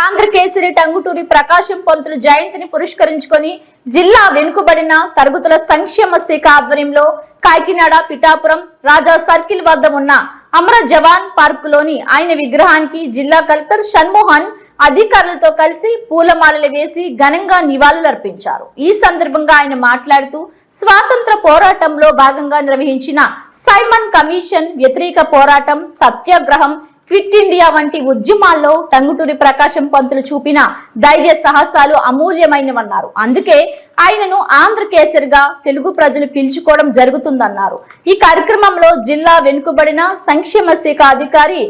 ఆంధ్రకేసరి టంగుటూరి ప్రకాశం పంతులు జయంతిని పురస్కరించుకొని జిల్లా వెనుకబడిన తరగతుల సంక్షేమ శాఖ ఆధ్వర్యంలో కాకినాడ పిఠాపురం రాజా సర్కిల్ వద్ద ఉన్న అమర జవాన్ పార్కులోని ఆయన విగ్రహానికి జిల్లా కలెక్టర్ షణ్మోహన్ అధికారులతో కలిసి పూలమాలలు వేసి ఘనంగా నివాళులర్పించారు. ఈ సందర్భంగా ఆయన మాట్లాడుతూ స్వాతంత్ర పోరాటంలో భాగంగా నిర్వహించిన సైమన్ కమిషన్ వ్యతిరేక పోరాటం సత్యాగ్రహం క్విట్ ఇండియా వంటి ఉద్యమాల్లో టంగుటూరి ప్రకాశం పంతులు చూపిన ధైర్య సాహసాలు అమూల్యమైనవన్నారు. అందుకే ఆయనను ఆంధ్రకేసరిగా తెలుగు ప్రజలు పిలుచుకోవడం జరుగుతుందన్నారు. ఈ కార్యక్రమంలో జిల్లా వెనుకబడిన సంక్షేమ శాఖ అధికారి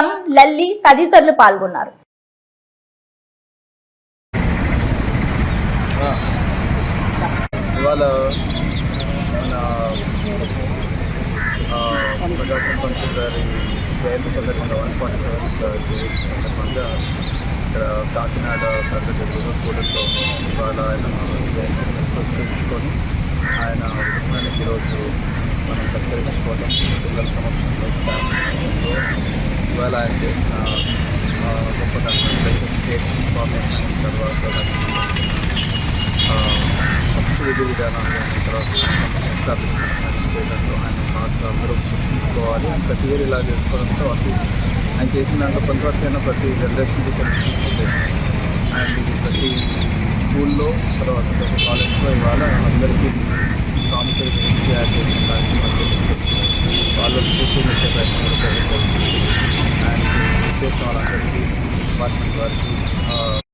ఎం లల్లి తదితరులు పాల్గొన్నారు. ప్రకాశం పంతులు గారి జయంతి సందర్భంగా వన్ పాయింట్ సెవెన్ జయంతి సందర్భంగా ఇక్కడ కాకినాడ ప్రగతి కూడల్లో ఇవాళ ఆయన జయంతిని పురస్కరించుకొని ఆయన విగ్రహానికి ఈరోజు మనం సత్కరించుకోవడం పిల్లల సమక్షంలో స్టాంప్ ఇవాళ ఆయన చేసిన ఆ, గొప్పతనం స్టేట్ ఫార్మేషన్ అయిన తర్వాత ఫస్ట్ విధి విధానాలు తర్వాత ఎస్టాబ్లిష్మెంట్ చేయడంలో ఆయన పాత్ర అందరూ గుర్తుంచుకోవాలి ప్రతి ఇయర్ ఇలా చేసుకోవడంతో అట్లీస్ట్ ఆయన చేసిన దాంట్లో కొంతవరకు అయినా ప్రతి జనరేషన్కి తెలుస్తుంది అండ్ ప్రతి స్కూల్లో తర్వాత ప్రతి కాలేజ్లో ఇవాళ అందరికీ ప్రాముఖ్యత గురించి యాడ్ చేసిన కార్యక్రమాలు వాళ్ళు స్ఫూర్తి పెట్టే ప్రయత్నం అండ్ చేసిన వాళ్ళందరికీ డిపార్ట్మెంట్ వారికి